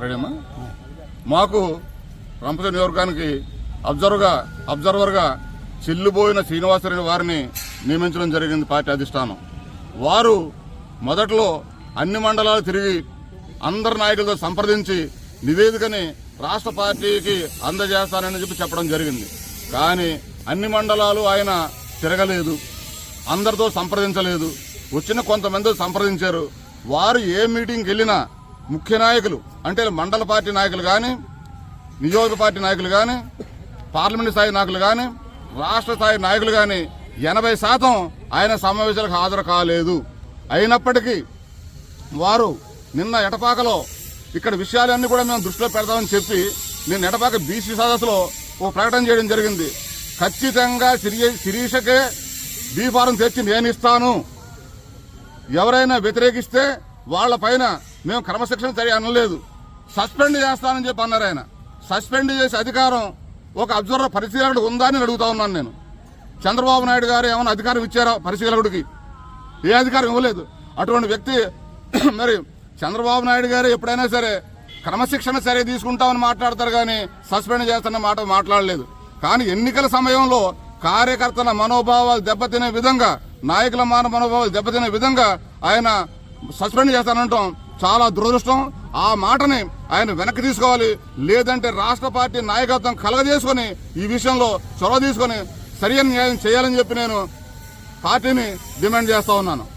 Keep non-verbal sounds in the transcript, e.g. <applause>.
రెడీమా మాకు రంపచ నియోజకవర్గానికి అబ్జర్వర్గా అబ్జర్వర్గా చెల్లిపోయిన శ్రీనివాసరెడ్డి వారిని నియమించడం జరిగింది పార్టీ అధిష్టానం. వారు మొదట్లో అన్ని మండలాలు తిరిగి అందరి నాయకులతో సంప్రదించి నివేదికని రాష్ట్ర పార్టీకి అందజేస్తానని చెప్పి చెప్పడం జరిగింది. కానీ అన్ని మండలాలు ఆయన తిరగలేదు అందరితో సంప్రదించలేదు. వచ్చిన కొంతమంది సంప్రదించారు. వారు ఏ మీటింగ్కి వెళ్ళినా ముఖ్య నాయకులు అంటే మండల పార్టీ నాయకులు కానీ నియోజక పార్టీ నాయకులు కానీ పార్లమెంట్ స్థాయి నాయకులు కానీ రాష్ట్ర స్థాయి నాయకులు కానీ ఎనభై శాతం ఆయన సమావేశాలకు హాజరు కాలేదు. అయినప్పటికీ వారు నిన్న ఎటపాకలో ఇక్కడ విషయాలన్నీ కూడా మేము దృష్టిలో పెడతామని చెప్పి నిన్న ఎటపాక బీసీ సదస్సులో ఓ ప్రకటన చేయడం జరిగింది. ఖచ్చితంగా శిరీ- శిరీషకే బీ ఫారం తెచ్చి నేను ఇస్తాను. ఎవరైనా వ్యతిరేకిస్తే వాళ్ళ పైన మేము క్రమశిక్షణ చర్య అనలేదు. సస్పెండ్ చేస్తానని చెప్పి అన్నారు ఆయన. సస్పెండ్ చేసే అధికారం ఒక అబ్జర్వర్ పరిశీలకుడు ఉందా అని అడుగుతా ఉన్నాను నేను. చంద్రబాబు నాయుడు గారు ఏమైనా అధికారం ఇచ్చారా పరిశీలకుడికి? ఏ అధికారం ఇవ్వలేదు. అటువంటి వ్యక్తి <clears throat> మరి చంద్రబాబు నాయుడు గారు ఎప్పుడైనా సరే క్రమశిక్షణ చర్య తీసుకుంటామని మాట్లాడతారు కానీ సస్పెండ్ చేస్తున్న మాట మాట్లాడలేదు. కానీ ఎన్నికల సమయంలో కార్యకర్తల మనోభావాలు దెబ్బతినే విధంగా నాయకుల మాన మనోభావాలు దెబ్బతినే విధంగా ఆయన సస్పెండ్ చేస్తానంటాం. చాలా దురదృష్టం. ఆ మాటని ఆయన వెనక్కి తీసుకోవాలి. లేదంటే రాష్ట్ర పార్టీ నాయకత్వం కలగజేసుకొని ఈ విషయంలో చొరవ తీసుకొని సరియైన న్యాయం చేయాలని చెప్పి నేను పార్టీని డిమాండ్ చేస్తా ఉన్నాను.